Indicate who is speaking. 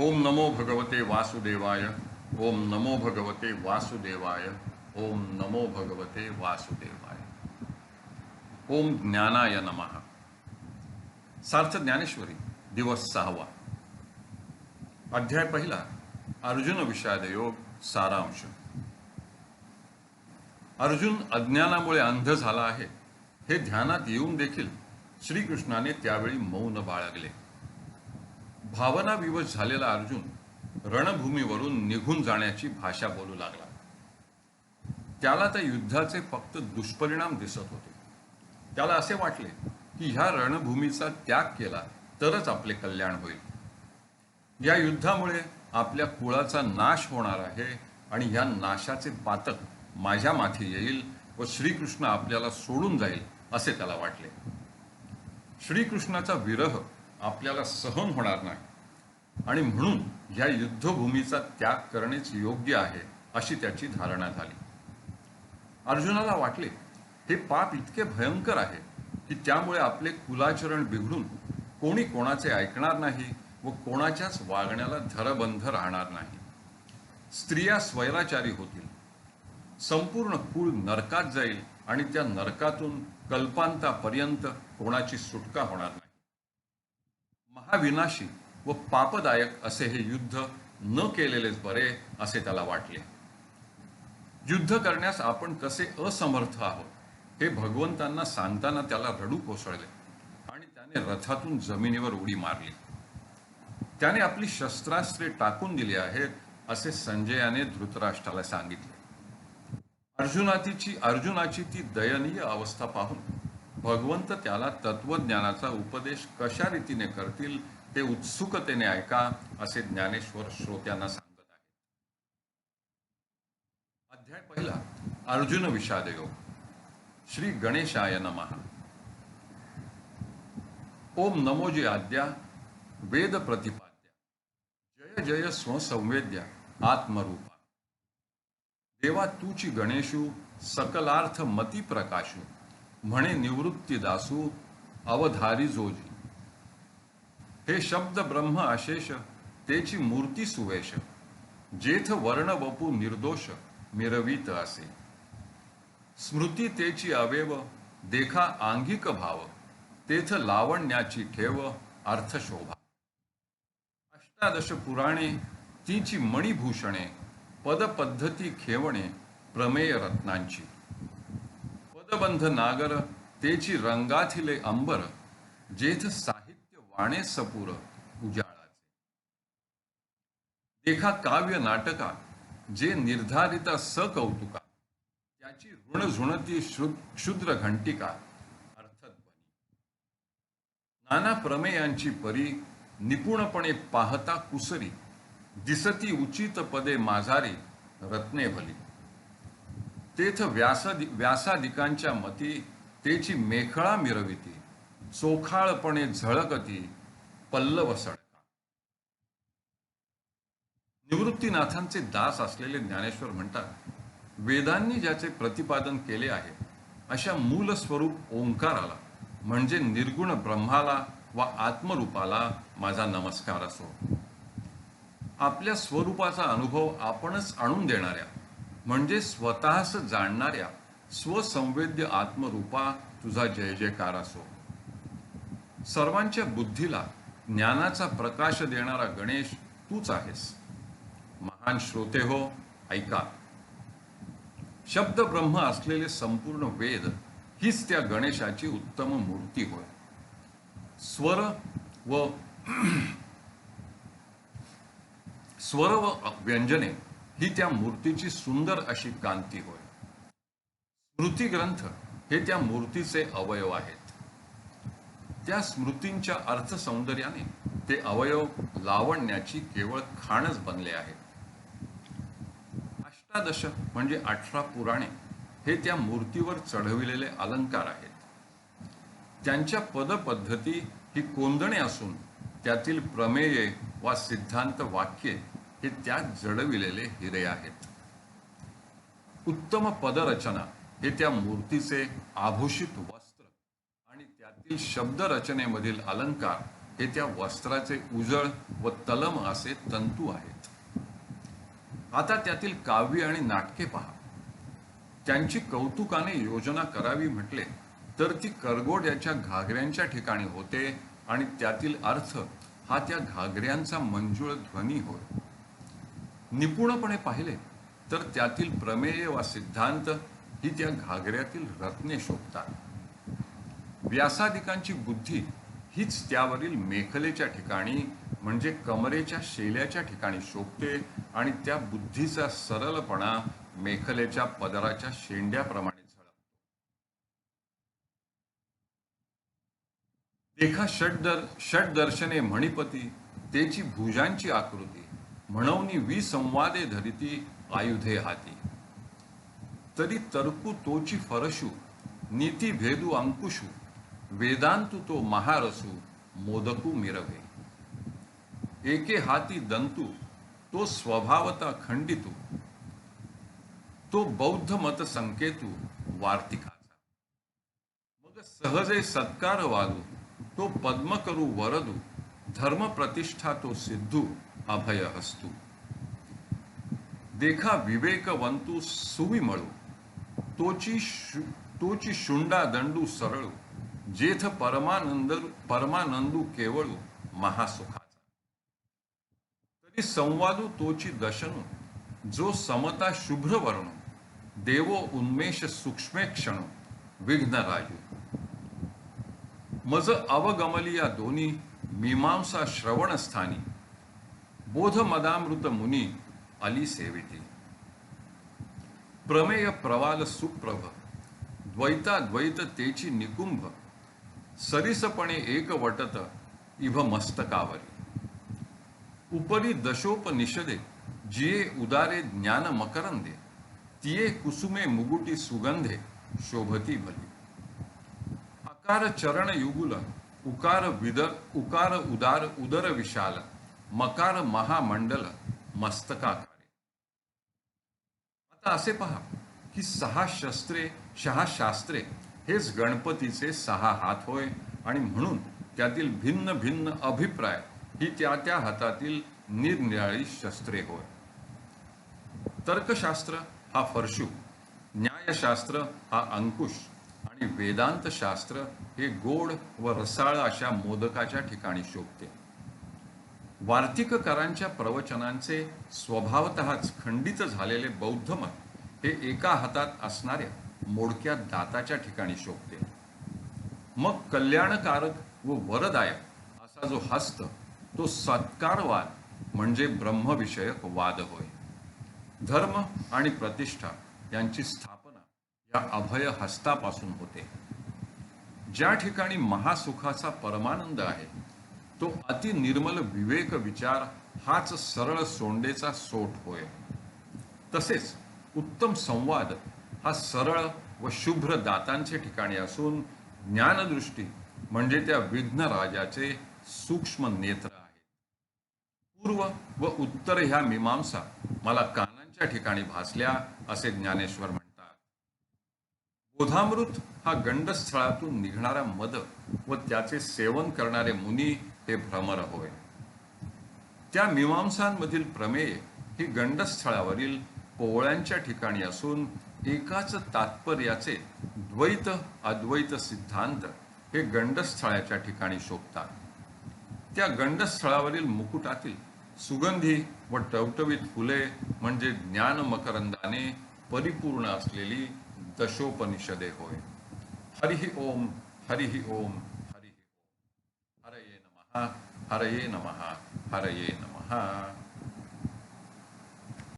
Speaker 1: ओम नमो भगवते वासुदेवाय, ओम नमो भगवते वासुदेवाय, ओम नमो भगवते वासुदेवाय। ओम ज्ञानाय नमः। सार्थ ज्ञानेश्वरी, दिवस सहावा। अध्याय पहिला, अर्जुन विषाद योग सारांश। अर्जुन अज्ञानामुळे अंध झाला आहे, हे ध्यानात येऊन देखील श्रीकृष्णाने त्यावेळी मौन बाळगले. भावनाविवश झालेला अर्जुन रणभूमीवरून निघून जाण्याची भाषा बोलू लागला. त्याला त्या युद्धाचे फक्त दुष्परिणाम दिसत होते. त्याला असे वाटले की ह्या रणभूमीचा त्याग केला तरच आपले कल्याण होईल. या युद्धामुळे आपल्या कुळाचा नाश होणार आहे आणि ह्या नाशाचे पातक माझ्या माथी येईल व श्रीकृष्ण आपल्याला सोडून जाईल असे त्याला वाटले. श्रीकृष्णाचा विरह आपल्याला सहन होणार नाही. आणि म्हणून या युद्धभूमीचा त्याग करणेच योग्य आहे अशी त्याची धारणा झाली. अर्जुनाला वाटले हे पाप इतके भयंकर आहे की त्यामुळे आपले कुलाचरण बिघडून कोणी कोणाचे ऐकणार नाही व कोणाच्याच वागण्याला धरबंध राहणार नाही. स्त्रिया स्वैराचारी होतील. संपूर्ण कुळ नरकात जाईल आणि त्या नरकातून कल्पांतापर्यंत कोणाची सुटका होणार नाही. महाविनाशी व पापदायक असे हे युद्ध न केलेलेच बरे असे त्याला वाटले. युद्ध करण्यास आपण कसे असमर्थ आहोत हे भगवंतांना सांगताना त्याला रडू कोसळले आणि त्याने रथातून जमिनीवर उडी मारली. त्याने आपली शस्त्रास्त्रे टाकून दिली आहेत असे संजयाने धृतराष्ट्राला सांगितले. अर्जुनातीची अर्जुनाची ती दयनीय अवस्था पाहून भगवंत त्याला तत्वज्ञानाचा उपदेश कशा रीतीने करतील ते उत्सुकतेने ऐका असे ज्ञानेश्वर श्रोत्यांना सांगत आहे अध्याय पहिला अर्जुन विषाद श्री गणेशाय नमः. ओम नमोजी आद्या वेद प्रतिपाद्या जय जय स्वसंवेद्या आत्मरूपा. देवा तूची गणेशू सकलार्थ मती प्रकाशू. म्हणे निवृत्ती दासू अवधारी जोजी. हे शब्द ब्रह्म अशेष तेची मूर्ती सुवेश. जेथ वर्ण वपू निर्दोष मिरवीत असे. स्मृती तेची अवेव देखा आंगिक भाव. तेथ लावण्याची ठेव अर्थशोभा अष्टादश पुराणे तिची मणिभूषणे पदपद्धती खेवणे प्रमेय रत्नांची. पदबंध नागर तेची रंगाथिले अंबर जेथ साहित्य वाणे सपूर उजाळाचे. देखा काव्य नाटका जे निर्धारिता सकौतुका त्याची ऋण झुणती क्षुद्र घंटिका अर्थत बनी नाना प्रमेयांची परी निपुणपणे पाहता कुसरी दिसती उचित पदे माझारी रत्ने भली तेथ व्यासादि व्यासादिकांच्या मती तेची मेखळा मिरविती चोखाळपणे झळकती पल्लव सडका. निवृत्तीनाथांचे दास असलेले ज्ञानेश्वर म्हणतात वेदांनी ज्याचे प्रतिपादन केले आहे अशा मूल स्वरूप ओंकाराला म्हणजे निर्गुण ब्रह्माला व आत्मरूपाला माझा नमस्कार असो. आपल्या स्वरूपाचा अनुभव आपणच आणून देणाऱ्या म्हणजे स्वतःच जाणणाऱ्या स्वसंवेद्य आत्मरूपा तुझा जय जयकार असो. सर्वांच्या बुद्धीला ज्ञानाचा प्रकाश देणारा गणेश तूच आहेस. महान श्रोते हो ऐका. शब्द ब्रह्म असलेले संपूर्ण वेद हीच त्या गणेशाची उत्तम मूर्ती होय. स्वर व स्वर व व्यंजने ही त्या मूर्तीची सुंदर अशी कांती होय. स्मृती ग्रंथ हे त्या मूर्तीचे अवयव आहेत. त्या स्मृतींच्या अर्थ सौंदर्याने ते अवयव लावण्याची केवळ खाणच बनले आहेत. अष्टादश म्हणजे अठरा पुराणे हे त्या मूर्तीवर चढविलेले अलंकार आहेत. त्यांच्या पदपद्धती ही कोंदणे असून त्यातील प्रमेये वा सिद्धांत वाक्ये हे त्यात जडविलेले हिरे आहेत. उत्तम पदरचना हे त्या मूर्तीचे आभूषित वस्त्र आणि त्यातील शब्दरचनेमधील अलंकार हे त्या वस्त्राचे उजळ व तलम असे तंतू आहेत. आता त्यातील काव्य आणि नाटके पहा. त्यांची कौतुकाने योजना करावी म्हटले तर ती करगोड्याच्या घागऱ्यांच्या ठिकाणी होते आणि त्यातील अर्थ हा त्या घागऱ्यांचा मंजूळ ध्वनी होय. निपुणपणे पाहिले तर त्यातील प्रमेय वा सिद्धांत ही त्या घागऱ्यातील रत्ने शोभतात. व्यासादिकांची बुद्धी हीच त्यावरील मेखलेच्या ठिकाणी म्हणजे कमरेच्या शेल्याच्या ठिकाणी शोभते आणि त्या बुद्धीचा सरलपणा मेखलेच्या पदराच्या शेंड्याप्रमाणे झळकतो. देखा षटदर षटदर्शने मणिपती तेची भुजांची आकृती म्हणून विसंवादे धरिती आयुधे हाती. तरी तरकू तोची फरशू नीती भेदू अंकुशू वेदांतु तो महारसू मोदकू मिरवे. एके हाती दंतू तो स्वभावता खंडितू तो बौद्ध मत संकेतू वार्तिकाचा. मग सहजे सत्कार वागू तो पद्म करू वरदू धर्म प्रतिष्ठा तो सिद्धू अभय हस्तू देखा विवेकवंतू सुविमळू तोची शु- तोची शुंडा दंडू सरळू जेथ परमानंद परमानंदू केवळू महासुखाचा। तरी संवादू तोची दशनू जो समता शुभ्र वर्णू देवो उन्मेष सूक्ष्मे क्षण विघ्न राजू मज अवगमलिया दोन्ही मीमांसा श्रवणस्थानी बोध मदामृत मुनी अली सेविती प्रमेय प्रवाल सुप्रभ द्वैता द्वैत तेची निकुंभ सरिसपणे एक वटत इभ मस्तकावरी। उपरी दशोपनिषदे जिये उदारे ज्ञान मकरंदे तिये कुसुमे मुगुटी सुगंधे शोभती भली अकार चरण युगुल उकार विदर उकार उदार उदर विशाल। मकार महामंडल मस्तकाकारे. आता असे पहा की सहा शस्त्रे सहा शास्त्रे हेच गणपतीचे सहा हात होय आणि म्हणून त्यातील भिन्न भिन्न अभिप्राय ही त्या त्या हातातील निरनिराळी शस्त्रे होय. तर्कशास्त्र हा फरशू न्यायशास्त्र हा अंकुश आणि वेदांत शास्त्र हे गोड व रसाळ अशा मोदकाच्या ठिकाणी शोभते. वार्तिककारांच्या प्रवचनांचे स्वभावतःच खंडित झालेले बौद्ध मत हे एका हातात असणाऱ्या मोडक्या दाताच्या ठिकाणी शोभते. मग कल्याणकारक व वरदायक असा जो हस्त तो सत्कारवाद म्हणजे ब्रह्मविषयक वाद होय. धर्म आणि प्रतिष्ठा यांची स्थापना या अभय हस्तापासून होते. ज्या ठिकाणी महासुखाचा परमानंद आहे तो अति निर्मल विवेक विचार हाच सरळ सोंडेचा सोट होय. तसेच उत्तम संवाद हा सरळ व शुभ्र दातांचे ठिकाणी असून ज्ञानदृष्टी म्हणजे त्या विघ्न राजाचे सूक्ष्म नेत्र आहे. पूर्व व उत्तर ह्या मीमांसा मला कानांच्या ठिकाणी भासल्या असे ज्ञानेश्वर म्हणतात. बोधामृत हा गंडस्थळातून निघणारा मद व त्याचे सेवन करणारे मुनी हे भ्रमर होय. त्या मीमांसांमधील प्रमेय ही गंडस्थळावरील पोवळ्यांच्या ठिकाणी असून एकाच तात्पर्याचे द्वैत अद्वैत सिद्धांत हे गंडस्थळाच्या ठिकाणी शोभतात. त्या गंडस्थळावरील मुकुटातील सुगंधी व टवटवीत फुले म्हणजे ज्ञान मकरंदाने परिपूर्ण असलेली दशोपनिषदे होय. हरिही ओम हरिही ओम हरिहि ओम हरये नमः हरये नमः। हरये नमः।